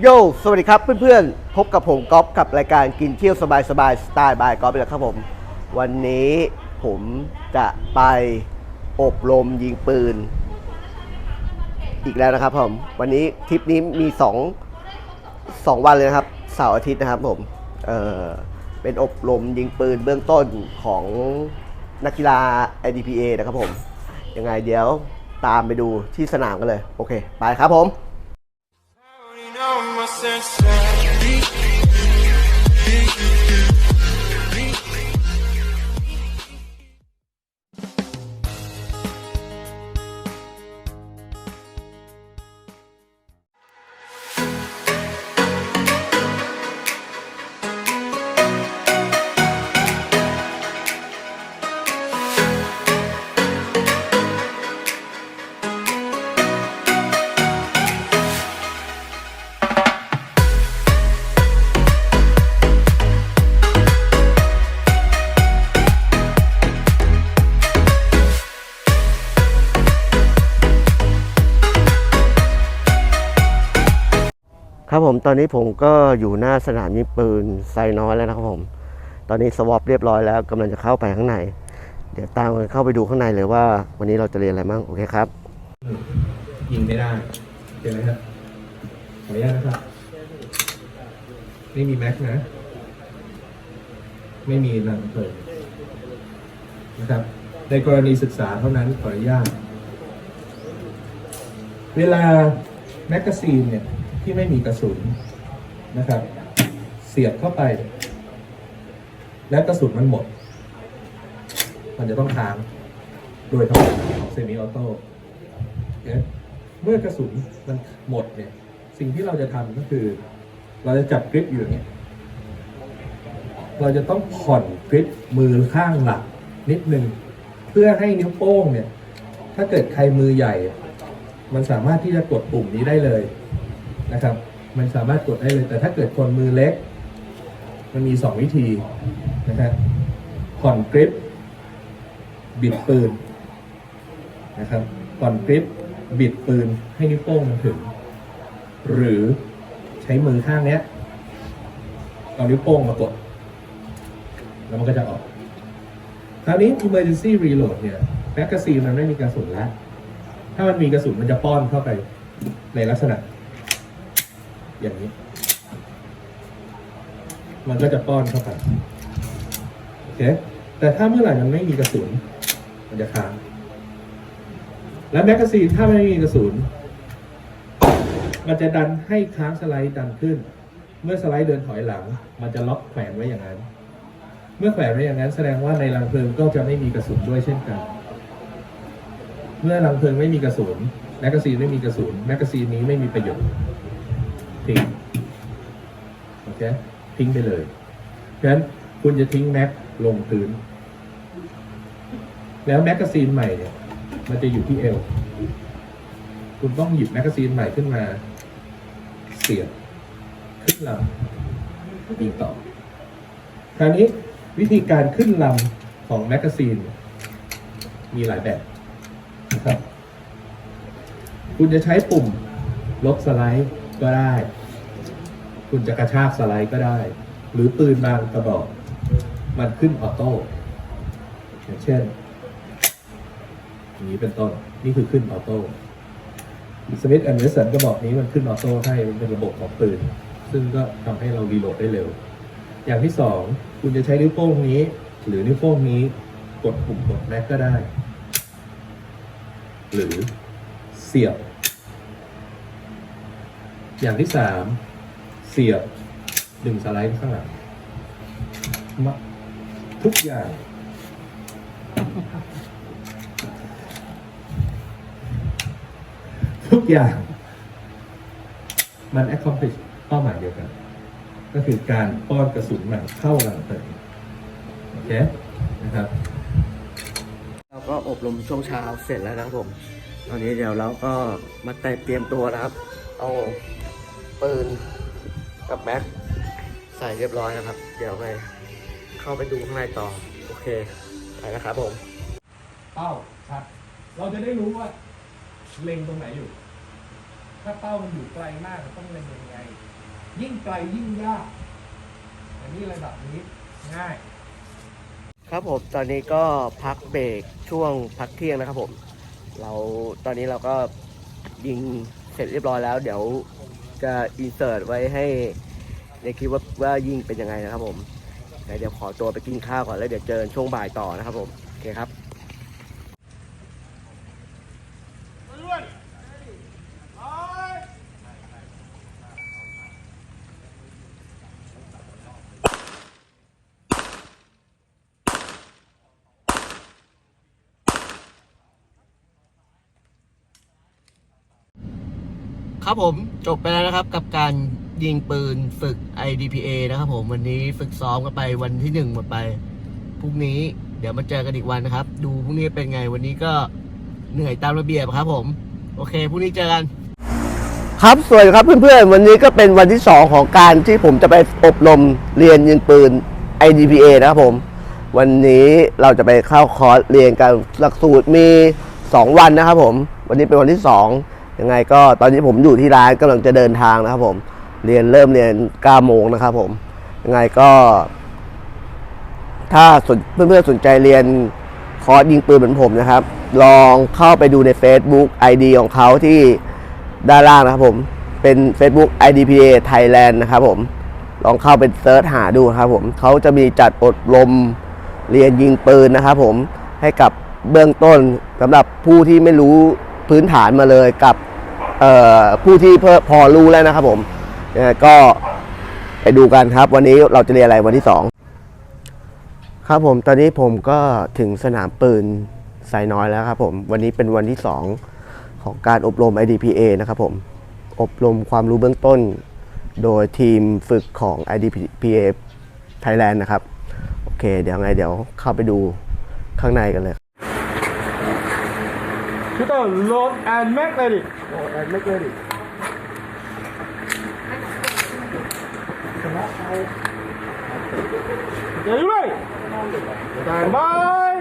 โย สวัสดีครับเพื่อนๆ พบกับผมก๊อฟกับรายการกินเที่ยวสบายๆสไตล์บายก๊อฟอีกแล้วครับผม วันนี้ผมจะไปอบรมยิงปืน อีกแล้วนะครับผม วันนี้ทริปนี้มีสองสองวันเลยนะครับ เสาร์อาทิตย์นะครับผม เออเป็นอบรมยิงปืนเบื้องต้นของนักกีฬา IDPA นะครับผม ยังไงเดี๋ยวตามไปดูที่สนามกันเลย โอเค ไปครับผม necessary. ครับผมตอนนี้ผมก็อยู่หน้าสนามยิงปืนไซน้อยแล้วนะครับผม ตอนนี้สวอปเรียบร้อยแล้วกำลังจะเข้าไปข้างใน เดี๋ยวตามกันเข้าไปดูข้างในเลยว่า วันนี้เราจะเรียนอะไรบ้างโอเคครับ ยิงไม่ได้เห็นไหมครับขออนุญาตนะครับไม่มีแม็กนะ ไม่มีหนังเปิดนะครับ ในกรณีศึกษาเท่านั้นขออนุญาต เวลาแมกกาซีนเนี่ย ที่ไม่มีกระสุนนะครับ เสียบเข้าไป แล้วกระสุนมันหมด มันจะต้องค้างโดยธรรมชาติของเซมิออโต้เนี่ยเมื่อกระสุนมันหมดเนี่ย สิ่งที่เราจะทำก็คือ เราจะจับกริปอยู่เนี่ยเราจะต้องผ่อนกริปมือข้างหลังนิดนึงเพื่อให้นิ้วโป้งเนี่ย ถ้าเกิดใครมือใหญ่ มันสามารถที่จะกดปุ่มนี้ได้เลย นะครับ มันสามารถกดได้เลย แต่ถ้าเกิดคนมือเล็ก มันมีสองวิธีนะครับผ่อนกริป บิดปืนนะครับก่อนกริป บิดปืนให้นิ้วโป้งมันถึง หรือใช้มือข้างเนี้ยเอานิ้วโป้งมากด แล้วมันก็จะออก คราวนี้ emergency reload เนี่ยแมกกาซีนมันไม่มีกระสุนแล้ว ถ้ามันมีกระสุนมันจะป้อนเข้าไปในลักษณะ อย่างนี้ มันก็จะป้อนเข้าไปโอเคแต่ถ้าเมื่อไหร่มันไม่มีกระสุน มันจะค้าง และแมกกาซีนถ้าไม่มีกระสุน มันจะดันให้ค้างสไลด์ดันขึ้น เมื่อสไลด์เดินถอยหลัง มันจะล็อกแขวนไว้อย่างนั้น เมื่อแขวนไว้อย่างนั้น แสดงว่าในรังเพลิงก็จะไม่มีกระสุนด้วยเช่นกัน เมื่อรังเพลิงไม่มีกระสุนแมกกาซีนไม่มีกระสุนแมกกาซีนนี้ไม่มีประโยชน์ ทิ้งโอเคทิ้งไปเลยฉะนั้นคุณจะทิ้งแม็กลงพื้น แล้วแมกกาซีนใหม่เนี่ย มันจะอยู่ที่เอว คุณต้องหยิบแมกกาซีนใหม่ขึ้นมา เสียบขึ้นลำยิงต่อ คราวนี้วิธีการขึ้นลำของแมกกาซีน มีหลายแบบนะครับ คุณจะใช้ปุ่มลบสไลด์ ก็ได้ คุณจะกระชากสไลด์ก็ได้ หรือปืนบางกระบอก มันขึ้นออโต้อย่างเช่นอย่างนี้เป็นต้นนี่คือขึ้นออโต้สมิธแอนด์เวสันก็บอกนี้มันขึ้นออโต้ให้มันเป็นระบบของปืน ซึ่งก็ทำให้เรารีโหลดได้เร็ว อย่างที่สองคุณจะใช้นิ้วโป้งนี้ หรือนิ้วโป้งนี้กดปุ่มกดแม็กก็ได้ หรือเสียบ อย่างที่สามเสียบดึงสไลด์ข้างหลังทุกอย่าง ทุกอย่าง มัน accomplish เป้าหมายเดียวกัน ก็คือการป้อนกระสุนใหม่เข้าหลังเติมโอเคนะครับเราก็อบรมช่วงเช้าเสร็จแล้วนะครับผม ตอนนี้เดี๋ยวเราก็มาแต่เตรียมตัวนะครับ เอา ปืนกับแม็กใส่เรียบร้อยนะครับ เดี๋ยวไปเข้าไปดูข้างในต่อ โอเค ไปนะครับผม เป้าชัด เราจะได้รู้ว่าเล็งตรงไหนอยู่ ถ้าเป้ามันอยู่ไกลมากเราต้องเล็งยังไง ยิ่งไกลยิ่งยากอันนี้ระดับนี้ง่าย ครับผมตอนนี้ก็พักเบรกช่วงพักเที่ยงนะครับผม เราตอนนี้เราก็ยิงเสร็จเรียบร้อยแล้ว เดี๋ยว จะอินเสิร์ตไว้ให้ในคลิปว่าว่ายิ่งเป็นยังไงนะครับผมเดี๋ยวขอตัวไปกินข้าวก่อนแล้วเดี๋ยวเจอช่วงบ่ายต่อนะครับผม โอเคครับ ครับผมจบไปแล้วนะครับกับการยิงปืนฝึก IDPA นะครับผมวันนี้ฝึกซ้อมกันไปวันที่หนึ่งหมดไปพรุ่งนี้เดี๋ยวมาเจอกันอีกวันนะครับ ดูพรุ่งนี้เป็นไงวันนี้ก็เหนื่อยตามระเบียบครับ ผม โอเคพรุ่งนี้เจอกัน ครับสวัสดีครับเพื่อนๆ วันนี้ก็เป็นวันที่2ของการที่ผมจะไปอบรมเรียนยิงปืน IDPA นะครับผม วันนี้เราจะไปเข้าคอร์สเรียนการหลักสูตรมี 2 วันนะครับผม วันนี้เป็นวันที่ 2 ยังไงก็ตอนนี้ผมอยู่ที่ร้านกำลังจะเดินทางนะครับ ผม เรียนเริ่มเรียน9โมงนะครับผมยังไงก็ ถ้าสนเพื่อนๆสนใจเรียนคอร์สยิงปืนเหมือนผมนะครับ ลองเข้าไปดูใน Facebook ID ของเขาที่ด้านล่างนะครับผม เป็น Facebook IDPA Thailand นะครับผม ลองเข้าไปเซิร์ชหาดูครับผม เขาจะมีจัดอบรมเรียนยิงปืนนะครับผม ให้กับเบื้องต้นสำหรับผู้ที่ไม่รู้พื้นฐานมาเลยกับ ผู้ที่เพพอรู้แล้วนะครับผมก็ไปดูกันครับ วันนี้เราจะเรียนอะไรวันที่สองครับผมตอนนี้ผมก็ถึงสนามปืนไซน้อยแล้วครับผม วันนี้เป็นวันที่ 2 ของการอบรม IDPA นะครับผม อบรมความรู้เบื้องต้น โดยทีมฝึกของ IDPA Thailand นะครับ โอเค เดี๋ยวไงเดี๋ยวเข้าไปดูข้างในกันเลย คือต้องโหลดแอนแม็กเลยดิโอ้ยไม่เกินดิเดี๋ยวด้วยแตนบาย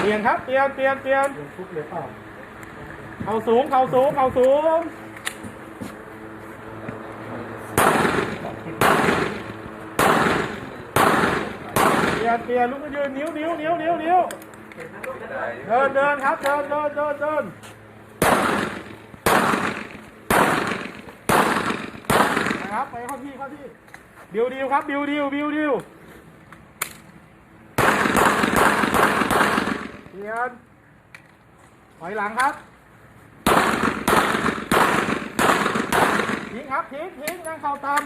เปลี่ยนครับเปลี่ยนเปลี่ยนเปลี่ยนเข่าสูงเข่าสูงเข่าสูง เปลี่ ยนเปลี่ยนลุกขึ้นยืนนิ้วนิ้วนิ้วนิ้วนิ้วเดินเดินครับเดินเดินเดินเดินนะครับไปเข้าที่เข้าที่ดิวดิวครับดิวดิวดิวดิวเปลี่ยนถอยหลังครับทิ้งครับทิ้งทิ้งนั่งเข่าตาม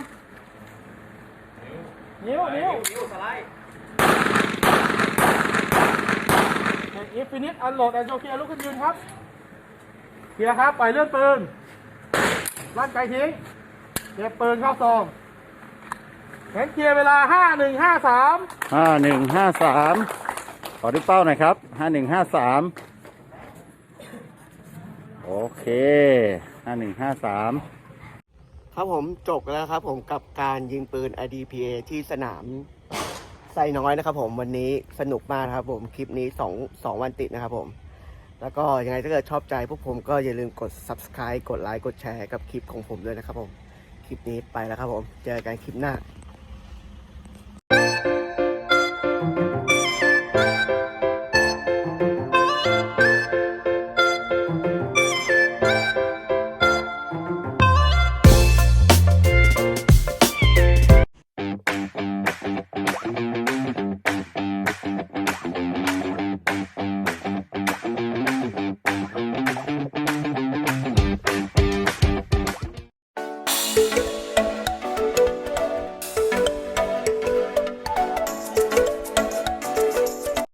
นิ้วนิ้วนิ้วสไลด์ อีฟินิชอันโหลดแอนโจเคียลุกขึ้นยืนครับเคลียร์ครับ ปล่อยเลื่อนปืน ลั่นไกทิ้งเก็บปืนเข้าซองเห็นเคลียร์เวลาห้าหนึ่งห้าสามห้าหนึ่งห้าสามขอดูเป้าหน่อยครับห้าหนึ่งห้าสามโอเคห้าหนึ่งห้าสามครับผมจบแล้วครับผมกับการยิงปืน IDPA ที่สนาม ไซน้อยนะครับผมวันนี้สนุกมากครับผมคลิปนี้2 2วันติดนะครับผม แล้วก็ยังไงถ้าเกิดชอบใจพวกผมก็อย่าลืมกด subscribe กดไลค์กดแชร์กับคลิปของผมด้วยนะครับผม คลิปนี้ไปแล้วครับผม เจอกันคลิปหน้า